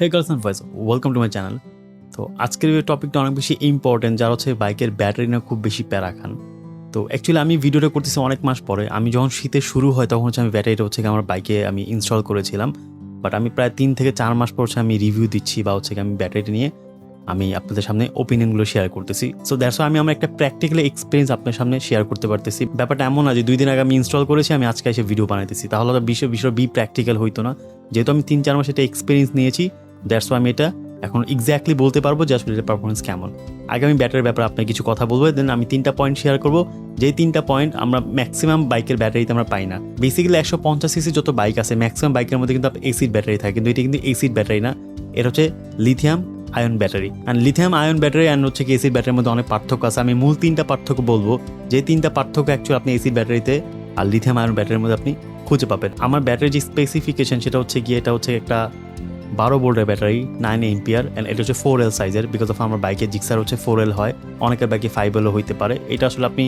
Hey girls and boys welcome to my channel তো আজকের টপিকটা অনেক বেশি ইম্পর্টেন্ট যার হচ্ছে বাইকের ব্যাটারি না খুব বেশি প্যারা খান। তো অ্যাকচুয়ালি আমি ভিডিওটা করতেছি অনেক মাস পরে। আমি যখন শীতে শুরু হয়, তখন হচ্ছে আমি ব্যাটারিটা হচ্ছে আমার বাইকে আমি ইনস্টল করেছিলাম। বাট আমি প্রায় তিন থেকে চার মাস পর হচ্ছে আমি রিভিউ দিচ্ছি বা হচ্ছে আমি ব্যাটারিটা নিয়ে আমি আপনাদের সামনে ওপিনিয়নগুলো শেয়ার করতেছি। সো দ্যাটস আমি আমার একটা প্র্যাকটিক্যাল এক্সপিরিয়েন্স আপনার সামনে শেয়ার করতে পারতেছি। ব্যাপারটা এমন যে দুই দিন আগে আমি ইনস্টল করেছি, আমি আজকে এসে ভিডিও বানাইতেছি। তাহলে বিষয় বিষয় বি প্র্যাকটিক্যাল হইতো না। যেহেতু আমি তিন, চার মাস এটা এক্সপিরিয়েন্স নিয়েছি দ্যাটস আমি এটা এখন এক্স্যাক্টলি বলতে পারব যে আসলে এটার পারফরমেন্স কেমন। আগে আমি ব্যাটারির ব্যাপারে আপনাকে কিছু কথা বলব দেন আমি তিনটা পয়েন্ট শেয়ার করব। যেই তিনটা পয়েন্ট আমরা ম্যাক্সিমাম বাইকের ব্যাটারিতে আমরা পাই না। বেসিক্যালি একশো পঞ্চাশ সিসি যত বাইক আছে ম্যাক্সিমাম বাইকের মধ্যে কিন্তু এসিড ব্যাটারি থাকে, কিন্তু এটা কিন্তু এসিড ব্যাটারি না। এটা হচ্ছে lithium ion battery and lithium ion battery and হচ্ছে কি এসিড ব্যাটারির মধ্যে অনেক পার্থক্য আছে। আমি মূল তিনটা পার্থক্য বলব। যে তিনটা পার্থক্য অ্যাকচুয়ালি আপনি এসিড ব্যাটারিতে আর লিথিয়াম আয়ন ব্যাটারির মধ্যে আপনি খুঁজে পাবেন। আমার ব্যাটারি যে স্পেসিফিকেশন সেটা হচ্ছে গিয়ে, এটা হচ্ছে একটা বারো বোল্টের ব্যাটারি নাইন এমপিয়ার অ্যান্ড এটা হচ্ছে ফোর এল সাইজের বিকজ অফ আমার বাইকের জিক্সার হচ্ছে ফোর এল হয়। অনেকের বাইকে ফাইভ এলও হইতে পারে। এটা আসলে আপনি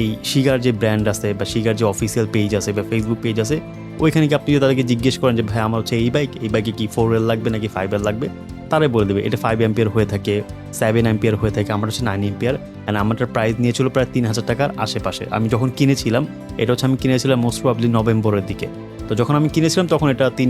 এই শিগার যে ব্র্যান্ড আছে বা শিগার যে অফিসিয়াল পেজ আছে বা ফেসবুক পেজ আছে, ওইখানে কি আপনি তাদেরকে জিজ্ঞেস করেন যে, ভাই, আমার হচ্ছে এই বাইক এই বাইকে কি ফোর এল লাগবে নাকি ফাইভ এল লাগবে? তারাই বলে দেবে, এটা ফাইভ এম্পিয়ার হয়ে থাকে সেভেন এম্পিয়ার হয়ে থাকে আমার হচ্ছে নাইন এম্পিয়ার অ্যান্ড আমারটার প্রাইস নিয়েছিল প্রায় তিন হাজার টাকার আশেপাশে। আমি যখন কিনেছিলাম, এটা হচ্ছে আমি কিনেছিলাম মোস্ট প্রবলি নভেম্বরের দিকে। তো যখন আমি কিনেছিলাম, তখন এটা তিন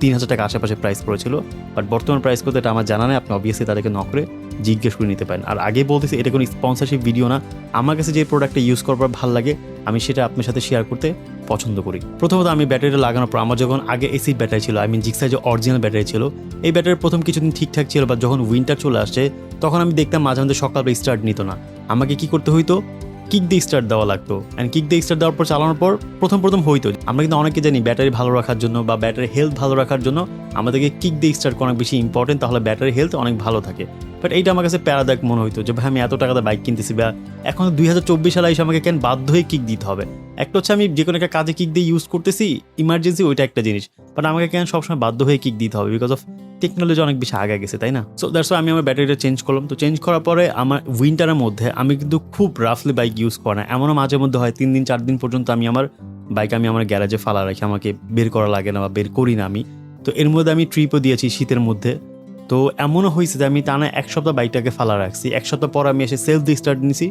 তিন হাজার টাকা আশেপাশে প্রাইস পড়েছিল বাট বর্তমান প্রাইস করতে এটা আমার জানা নেই, আপনি অবভিয়াসলি তাদেরকে ন করে জিজ্ঞেস করে নিতে পারেন। আর আগে বলতেছি, এটা কোনো স্পন্সরশিপ ভিডিও না। আমার কাছে যে প্রোডাক্টটা ইউজ করার পর ভালো লাগে, আমি সেটা আপনার সাথে শেয়ার করতে পছন্দ করি। প্রথমত আমি ব্যাটারিটা লাগানোর পর, আমার যখন আগে এসি ব্যাটারি ছিল আই মিন জিক্সার যে অরিজিনাল ব্যাটারি ছিল, এই ব্যাটারির প্রথম কিছুদিন ঠিকঠাক ছিল বা যখন উইন্টার চলে আসছে, তখন আমি দেখতাম মাঝে মাঝে সকালবেলা স্টার্ট নিত না। আমাকে কি করতে হইতো? কিক দিয়ে স্টার্ট দেওয়া লাগতো। অ্যান্ড কিক দিয়ে স্টার্ট দেওয়ার পর চালানোর পর প্রথম প্রথম হইতো। আমরা কিন্তু অনেকে জানি ব্যাটারি ভালো রাখার জন্য বা ব্যাটারি হেলথ ভালো রাখার জন্য আমাদেরকে কিক দিয়ে স্টার্ট করা অনেক বেশি ইম্পর্টেন্ট তাহলে ব্যাটারি হেলথ অনেক ভালো থাকে। বাট এইটা আমার কাছে প্যারাদায়ক মনে হইতো যে, ভাই, আমি এত টাকাতে বাইক কিনতেছি বা এখন দুই হাজার চব্বিশ সালে এসে আমাকে কেন বাধ্য হয়ে কিক দিতে হবে? একটা হচ্ছে আমি যে কোনো একটা কাজে কিক দিয়ে ইউজ করতেছি ইমার্জেন্সি ওইটা একটা জিনিস। বাট আমাকে কেন সবসময় বাধ্য হয়ে কিক দিতে হবে? বিকজ অফ টেকনোলজি অনেক বেশি আগে গেছে, তাই না? সো দ্যাটস আমি আমার ব্যাটারিটা চেঞ্জ করলাম। তো চেঞ্জ করার পরে আমার উইন্টারের মধ্যে আমি কিন্তু খুব রাফলি বাইক ইউজ করা না। এমনও মাঝে মধ্যে হয়, তিন দিন, চার দিন পর্যন্ত আমি আমার বাইক আমি আমার গ্যারাজে ফালা রাখি, আমাকে বের করা লাগে না বা বের করি না আমি। তো এর মধ্যে আমি ট্রিপও দিয়েছি শীতের মধ্যে। তো এমনও হয়েছে যে আমি টানা এক সপ্তাহ বাইকটাকে ফালা রাখছি। এক সপ্তাহ পর আমি এসে সেলফ দিয়ে স্টার্ট নিছি।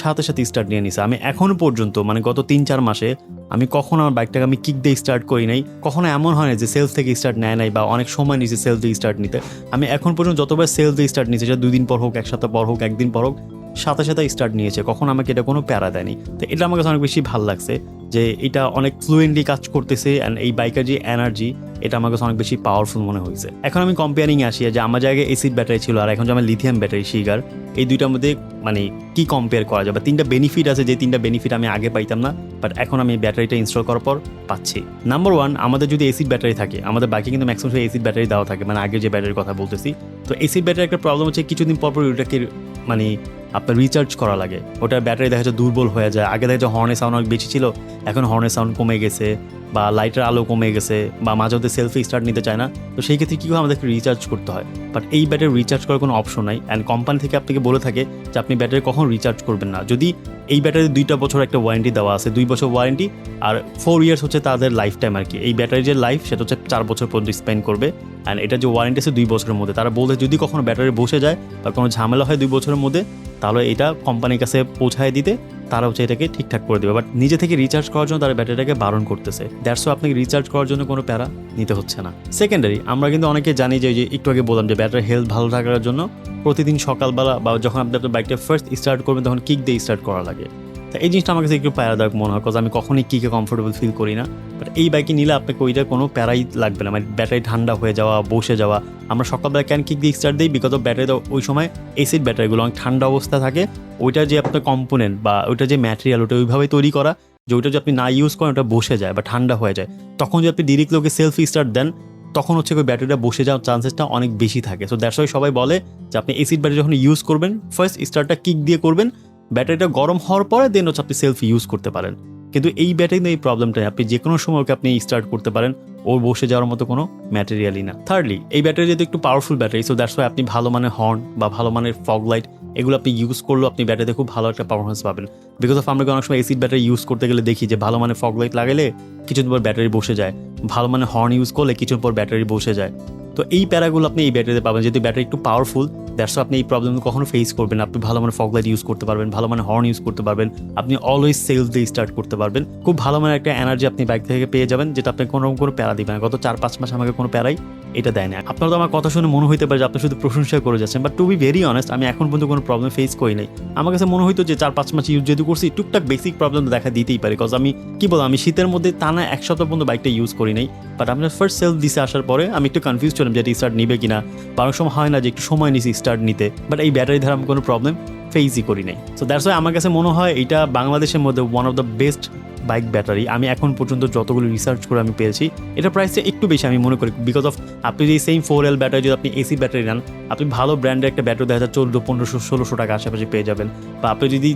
সাথে সাথে স্টার্ট নিয়ে নিছে। আমি এখনও পর্যন্ত মানে গত তিন চার মাসে আমি কখনো আমার বাইকটাকে আমি কিক দিয়ে স্টার্ট করি নাই। কখনো এমন হয় না যে সেলফ থেকে স্টার্ট নেয় নাই বা অনেক সময় নিয়েছে সেলফ দিয়ে স্টার্ট নিতে। আমি এখন পর্যন্ত যতবার সেলফ দিয়ে স্টার্ট নিয়েছি, সেটা দুদিন পর হোক একসাথে পর হোক, একদিন পর হোক সাথে সাথে স্টার্ট নিয়েছে। কখন আমাকে এটা কোনো প্যারা দেয়নি। তো এটা আমার কাছে অনেক বেশি ভালো লাগছে যে এটা অনেক ফ্লুয়েন্টলি কাজ করতেছে অ্যান্ড এই বাইকের যে এনার্জি এটা আমার কাছে অনেক বেশি পাওয়ারফুল মনে হয়েছে। এখন আমি কম্পেয়ারিং আসি যে আমার জায়গায় এসিড ব্যাটারি ছিল আর এখন যে আমার লিথিয়াম ব্যাটারি শিগার এই দুইটার মধ্যে মানে কি কম্পেয়ার করা যাবে তিনটা বেনিফিট আছে যে তিনটা বেনিফিট আমি আগে পাইতাম না বাট এখন আমি ব্যাটারিটা ইনস্টল করার পর পাচ্ছি। নাম্বার ওয়ান আমাদের যদি এসিড ব্যাটারি থাকে, আমাদের বাইকে কিন্তু ম্যাক্সিমাম এসিড ব্যাটারি দেওয়া থাকে। মানে আগে যে ব্যাটারির কথা বলতেছি তো এসি ব্যাটারি একটা প্রবলেম হচ্ছে কিছুদিন পরপর পর ওটাকে মানে আপনার রিচার্জ করা লাগে। ওটার ব্যাটারি দেখা যাচ্ছে দুর্বল হয়ে যায়। আগে দেখা যায় হর্নের সাউন্ড অনেক বেশি ছিল, এখন হর্নের সাউন্ড কমে গেছে। বা লাইটের আলো কমে গেছে বা মাঝে মধ্যে সেলফি স্টার্ট নিতে চায় না, তো সেই ক্ষেত্রে কী হয় আমাদেরকে রিচার্জ করতে হয়? বাট এই ব্যাটারি রিচার্জ করার কোনো অপশন নাই অ্যান্ড কোম্পানি থেকে আপনাকে বলে থাকে যে আপনি ব্যাটারি কখন রিচার্জ করবেন না। যদি এই ব্যাটারি দুইটা বছর একটা ওয়ারেন্টি দেওয়া আছে, দুই বছর ওয়ারেন্টি আর ফোর ইয়ার্স হচ্ছে তাদের লাইফ টাইম আর কি। এই ব্যাটারির যে লাইফ সেটা হচ্ছে চার বছর পর্যন্ত স্পেন্ড করবে অ্যান্ড এটা যে ওয়ারেন্টি আছে দুই বছরের মধ্যে। তারা বলতে যদি কখনো ব্যাটারি বসে যায় বা কোনো ঝামেলা হয় দুই বছরের মধ্যে তাহলে এটা কোম্পানির কাছে পৌঁছায় দিতে তারা হচ্ছে এটাকে ঠিকঠাক করে দেবে। বাট নিজে থেকে রিচার্জ করার জন্য তারা ব্যাটারিটাকে বারণ করতেছে। দ্যাটসও আপনাকে রিচার্জ করার জন্য কোনো প্যারা নিতে হচ্ছে না। সেকেন্ডারি আমরা কিন্তু অনেকে জানি যে একটু আগে বললাম যে ব্যাটারি হেলথ ভালো থাকার জন্য প্রতিদিন সকালবেলা বা যখন আপনি আপনার বাইকটা ফার্স্ট স্টার্ট করবেন, তখন কিক দিয়ে স্টার্ট করা লাগে। তো এই জিনিসটা আমার কাছে একটু প্যারাদায়ক মনে হয় কজ আমি কখনই কিকে কমফোর্টেবল ফিল করি না। বাট এই বাইকে নিলে আপনাকে ওইটা কোনো প্যারাই লাগবে না। মানে ব্যাটারি ঠান্ডা হয়ে যাওয়া, বসে যাওয়া। আমরা সকালবেলা ক্যান কিক দিয়ে স্টার্ট দিই বিকজ অফ ব্যাটারি ওই সময় এসিড ব্যাটারিগুলো অনেক ঠান্ডা অবস্থা থাকে। ওইটা যে আপনার কম্পোনেন্ট বা ওইটা যে ম্যাটেরিয়াল ওটা ওইভাবেই তৈরি করা, যে ওইটা যদি আপনি না ইউজ করেন, ওটা বসে যায় বা ঠান্ডা হয়ে যায়। তখন যদি আপনি ডিরেক্টলি ওকে সেলফি স্টার্ট দেন, তখন হচ্ছে ওই ব্যাটারিটা বসে যাওয়ার চান্সেসটা অনেক বেশি থাকে। সো দ্যাটস ওয়াই সবাই বলে যে আপনি এসিড ব্যাটারি যখন ইউজ করবেন ফার্স্ট স্টার্টটা কিক দিয়ে করবেন ব্যাটারিটা গরম হওয়ার পরে দেন হচ্ছে আপনি সেলফি ইউজ করতে পারেন। কিন্তু এই ব্যাটারি এই প্রবলেমটা আপনি যে কোনো সময় ওকে আপনি স্টার্ট করতে পারেন, ওর বসে যাওয়ার মতো কোনো ম্যাটেরিয়ালই না। থার্ডলি এই ব্যাটারি যেহেতু একটু powerful battery so that's why আপনি ভালো মানের হর্ন বা ভালো মানের ফগ লাইট এগুলো আপনি ইউজ করলেও আপনি ব্যাটারিতে খুব ভালো একটা পারফরমেন্স পাবেন। বিকজ অফ আমরা অনেক সময় এসিড ব্যাটারি ইউজ করতে গেলে দেখি যে ভালো মানের ফগ লাইট লাগালে কিছুদিন পর ব্যাটারি বসে যায়। ভালো মানের হর্ন ইউজ করলে কিছুদিন পর ব্যাটারি বসে যায়। তো এই প্যারাগুলো আপনি এই ব্যাটারিতে পাবেন, যেহেতু ব্যাটারি একটু পাওয়ারফুল দ্যাটস আপনি এই প্রবলেম কখনো ফেস করবেন আপনি ভালো মানে ফগ লাইট ইউজ করতে পারবেন, ভালো মানে হর্ন ইউজ করতে পারবেন। আপনি অলওয়েজ সেলস দিয়ে স্টার্ট করতে পারবেন। খুব ভালো মানে একটা এনার্জি আপনি বাইক থেকে পেয়ে যাবেন, যেটা আপনি কোনো কোনো প্যারা দিবেন গত চার পাঁচ মাস আমাকে কোনো প্যারাই এটা দেয় না। আপনার তো আমার কথা শুনে মনে হইতে পারে যে আপনি শুধু প্রশংসা করে যাচ্ছেন but to be very honest আমি এখন পর্যন্ত কোনো প্রবলেম ফেস করি নাই। আমার কাছে মনে হইতো যে চার পাঁচ মাস ইউজ যেহেতু করছি, টুকটাক বেসিক প্রবলেম দেখা দিতেই পারে বিকজ আমি, কি বলব, আমি শীতের মধ্যে টানা এক সপ্তাহ পর্যন্ত বাইকটা ইউজ করি নাই। বাট আমি ফার্স্ট সেলফ দিছে আসার পরে আমি একটু কনফিউজ ছিলাম যে স্টার্ট নিবে কিনা। বা অনেক সময় হয় না যে একটু সময় নিছি স্টার্ট নিতে বাট এই ব্যাটারি ধারা আমি কোনো প্রবলেম ফেসই করি নাই। সো দ্যাটস ওয়াই আমার কাছে মনে হয় এটা বাংলাদেশের মধ্যে one of the best bike battery, আমি এখন পর্যন্ত যতগুলো রিসার্চ করে আমি পেয়েছি এটা প্রাইসটা একটু বেশি আমি মনে করি। বিকজ অফ আপনি যদি সেম ফোর এল ব্যাটারি যদি আপনি এসি ব্যাটারি নেন, আপনি ভালো ব্র্যান্ডের একটা ব্যাটারি দেখা যায় চোদ্দ, পনেরোশো, ষোলোশো টাকা আশেপাশে পেয়ে যাবেন। বা আপনি যদি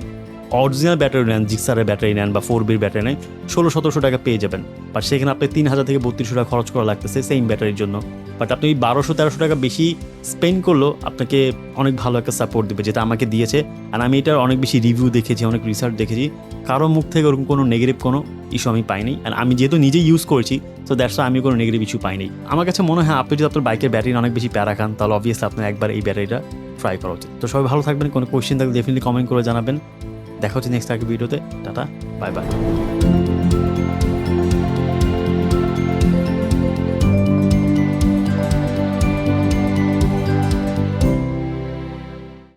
অরিজিনাল ব্যাটারি নেন জিক্সারের ব্যাটারি নেন বা ফোর বির ব্যাটারি নেন, ষোলো, সতেরোশো টাকা পেয়ে যাবেন। বাট সেখানে আপনি তিন হাজার থেকে বত্রিশশো টাকা খরচ করা লাগতেছে সেম ব্যাটারির জন্য। বাট আপনি বারোশো, তেরোশো টাকা বেশি স্পেন্ড করলেও আপনাকে অনেক ভালো একটা সাপোর্ট দেবে, যেটা আমাকে দিয়েছে। আর আমি এটার অনেক বেশি রিভিউ দেখেছি, অনেক রিসার্চ দেখেছি। কারও মুখ থেকে ওরকম কোনো নেগেটিভ কোনো ইস্যু আমি পাইনি। আর আমি যেহেতু নিজে ইউজ করেছি সো দ্যাটস আমি কোনো নেগেটিভ ইস্যু পাইনি। আমার কাছে মনে হয় আপনি যদি আপনার বাইকের ব্যাটারি অনেক বেশি প্যারা খান, তাহলে অবভিয়াসলি আপনার একবার এই ব্যাটারিটা ট্রাই করা উচিত। তো সবাই ভালো থাকবেন, কোনো কোয়েশ্চেন থাকলে ডেফিনেটলি কমেন্ট করে জানাবেন। দেখা হচ্ছে নেক্সট আগে ভিডিওতে। Tata bye bye